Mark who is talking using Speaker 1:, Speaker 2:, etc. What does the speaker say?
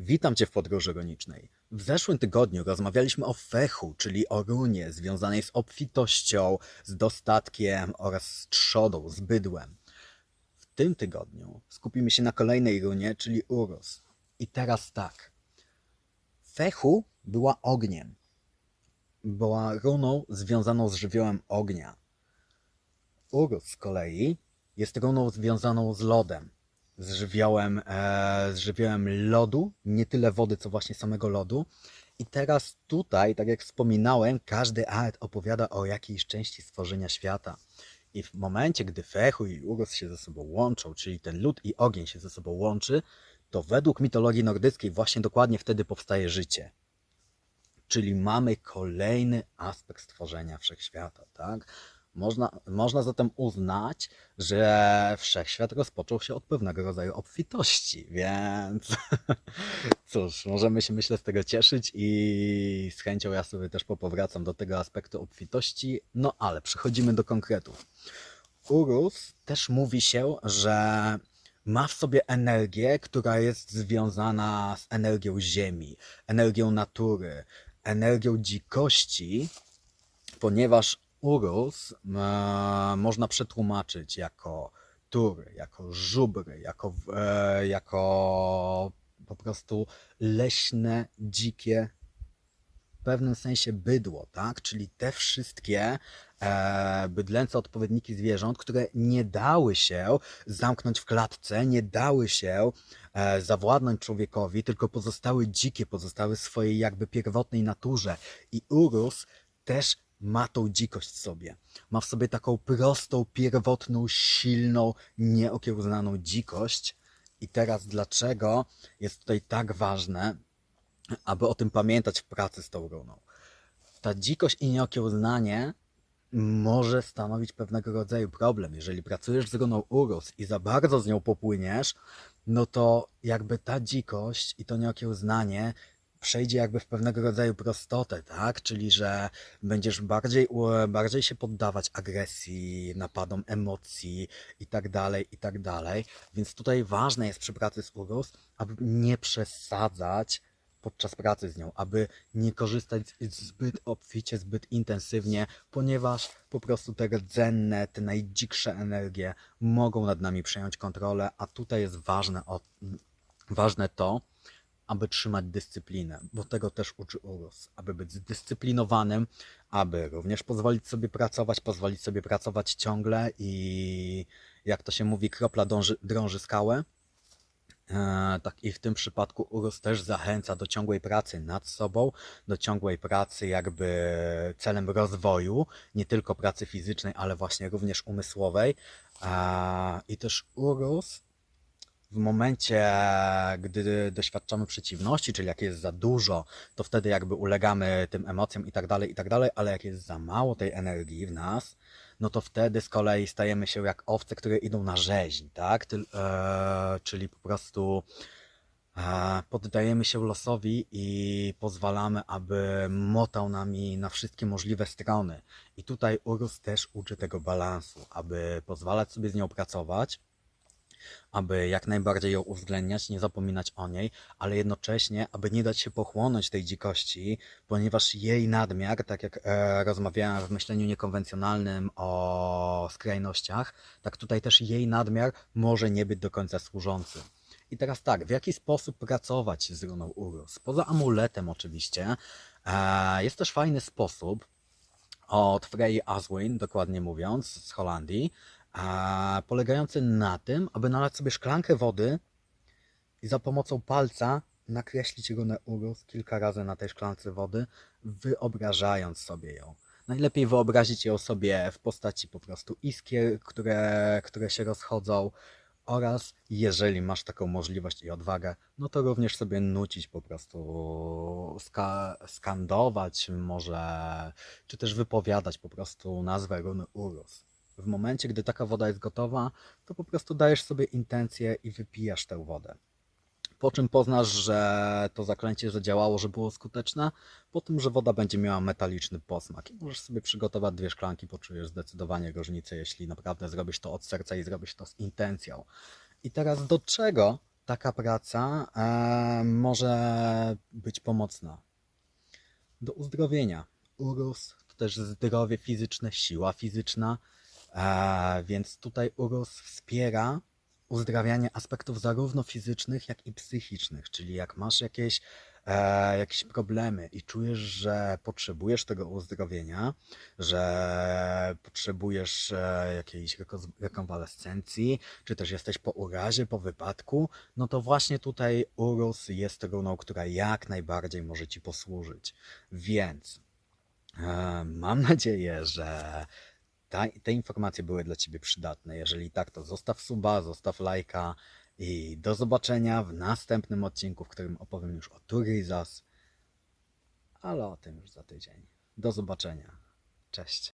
Speaker 1: Witam Cię w podróży runicznej. W zeszłym tygodniu rozmawialiśmy o fechu, czyli o runie związanej z obfitością, z dostatkiem oraz z trzodą, z bydłem. W tym tygodniu skupimy się na kolejnej runie, czyli Urus. I teraz tak. Fechu była ogniem. Była runą związaną z żywiołem ognia. Urus z kolei jest runą związaną z lodem, z żywiołem, e, z żywiołem lodu, nie tyle wody, co właśnie samego lodu. I teraz tutaj, tak jak wspominałem, każdy art opowiada o jakiejś części stworzenia świata. I w momencie, gdy Fechu i Urus się ze sobą łączą, czyli ten lód i ogień się ze sobą łączy, to według mitologii nordyckiej właśnie dokładnie wtedy powstaje życie. Czyli mamy kolejny aspekt stworzenia wszechświata, tak? Można, można zatem uznać, że wszechświat rozpoczął się od pewnego rodzaju obfitości, więc cóż, możemy się myślę z tego cieszyć i z chęcią ja sobie też popowracam do tego aspektu obfitości, no ale przechodzimy do konkretów. Urus też mówi się, że ma w sobie energię, która jest związana z energią ziemi, energią natury, energią dzikości, ponieważ Urus e, można przetłumaczyć jako tury, jako żubry, jako, e, jako po prostu leśne, dzikie, w pewnym sensie bydło, tak? Czyli te wszystkie e, bydlęce odpowiedniki zwierząt, które nie dały się zamknąć w klatce, nie dały się e, zawładnąć człowiekowi, tylko pozostały dzikie, pozostały w swojej jakby pierwotnej naturze. I Urus też ma tą dzikość w sobie. Ma w sobie taką prostą, pierwotną, silną, nieokiełznaną dzikość. I teraz dlaczego jest tutaj tak ważne, aby o tym pamiętać w pracy z tą runą? Ta dzikość i nieokiełznanie może stanowić pewnego rodzaju problem. Jeżeli pracujesz z runą Urus i za bardzo z nią popłyniesz, no to jakby ta dzikość i to nieokiełznanie przejdzie jakby w pewnego rodzaju prostotę, tak? Czyli, że będziesz bardziej, bardziej się poddawać agresji, napadom emocji i tak dalej, i tak dalej. Więc tutaj ważne jest przy pracy z Urus, aby nie przesadzać podczas pracy z nią, aby nie korzystać zbyt obficie, zbyt intensywnie, ponieważ po prostu te rdzenne, te najdziksze energie mogą nad nami przejąć kontrolę, a tutaj jest ważne, o, ważne to, aby trzymać dyscyplinę, bo tego też uczy Urus, aby być zdyscyplinowanym, aby również pozwolić sobie pracować, pozwolić sobie pracować ciągle i jak to się mówi, kropla dąży, drąży skałę. E, tak i w tym przypadku Urus też zachęca do ciągłej pracy nad sobą, do ciągłej pracy jakby celem rozwoju, nie tylko pracy fizycznej, ale właśnie również umysłowej. E, I też Urus w momencie, gdy doświadczamy przeciwności, czyli jak jest za dużo, to wtedy jakby ulegamy tym emocjom i tak dalej, i tak dalej, ale jak jest za mało tej energii w nas, no to wtedy z kolei stajemy się jak owce, które idą na rzeźń, tak? Tyl, e, czyli po prostu e, poddajemy się losowi i pozwalamy, aby motał nami na wszystkie możliwe strony. I tutaj Urus też uczy tego balansu, aby pozwalać sobie z nią pracować, aby jak najbardziej ją uwzględniać, nie zapominać o niej, ale jednocześnie, aby nie dać się pochłonąć tej dzikości, ponieważ jej nadmiar, tak jak e, rozmawiałem w myśleniu niekonwencjonalnym o skrajnościach, tak tutaj też jej nadmiar może nie być do końca służący. I teraz tak, w jaki sposób pracować z runą Urus? Poza amuletem oczywiście, e, jest też fajny sposób, od Frey Aswin, dokładnie mówiąc, z Holandii, polegający na tym, aby nalać sobie szklankę wody i za pomocą palca nakreślić runę Urus kilka razy na tej szklance wody, wyobrażając sobie ją. Najlepiej wyobrazić ją sobie w postaci po prostu iskier, które, które się rozchodzą oraz jeżeli masz taką możliwość i odwagę, no to również sobie nucić po prostu, ska skandować może, czy też wypowiadać po prostu nazwę runy Urus. W momencie, gdy taka woda jest gotowa, to po prostu dajesz sobie intencję i wypijasz tę wodę. Po czym poznasz, że to zaklęcie zadziałało, że było skuteczne? Po tym, że woda będzie miała metaliczny posmak. I możesz sobie przygotować dwie szklanki, poczujesz zdecydowanie różnicę, jeśli naprawdę zrobisz to od serca i zrobisz to z intencją. I teraz do czego taka praca e, może być pomocna do uzdrowienia. Urus to też zdrowie fizyczne, siła fizyczna, e, więc tutaj Urus wspiera uzdrawianie aspektów zarówno fizycznych, jak i psychicznych. Czyli jak masz jakieś, e, jakieś problemy i czujesz, że potrzebujesz tego uzdrowienia, że potrzebujesz e, jakiejś reko- rekonwalescencji, czy też jesteś po urazie, po wypadku, no to właśnie tutaj Urus jest runą, która jak najbardziej może Ci posłużyć. Więc e, mam nadzieję, że ta, te informacje były dla Ciebie przydatne. Jeżeli tak, to zostaw suba, zostaw lajka i do zobaczenia w następnym odcinku, w którym opowiem już o Turizas, ale o tym już za tydzień. Do zobaczenia. Cześć.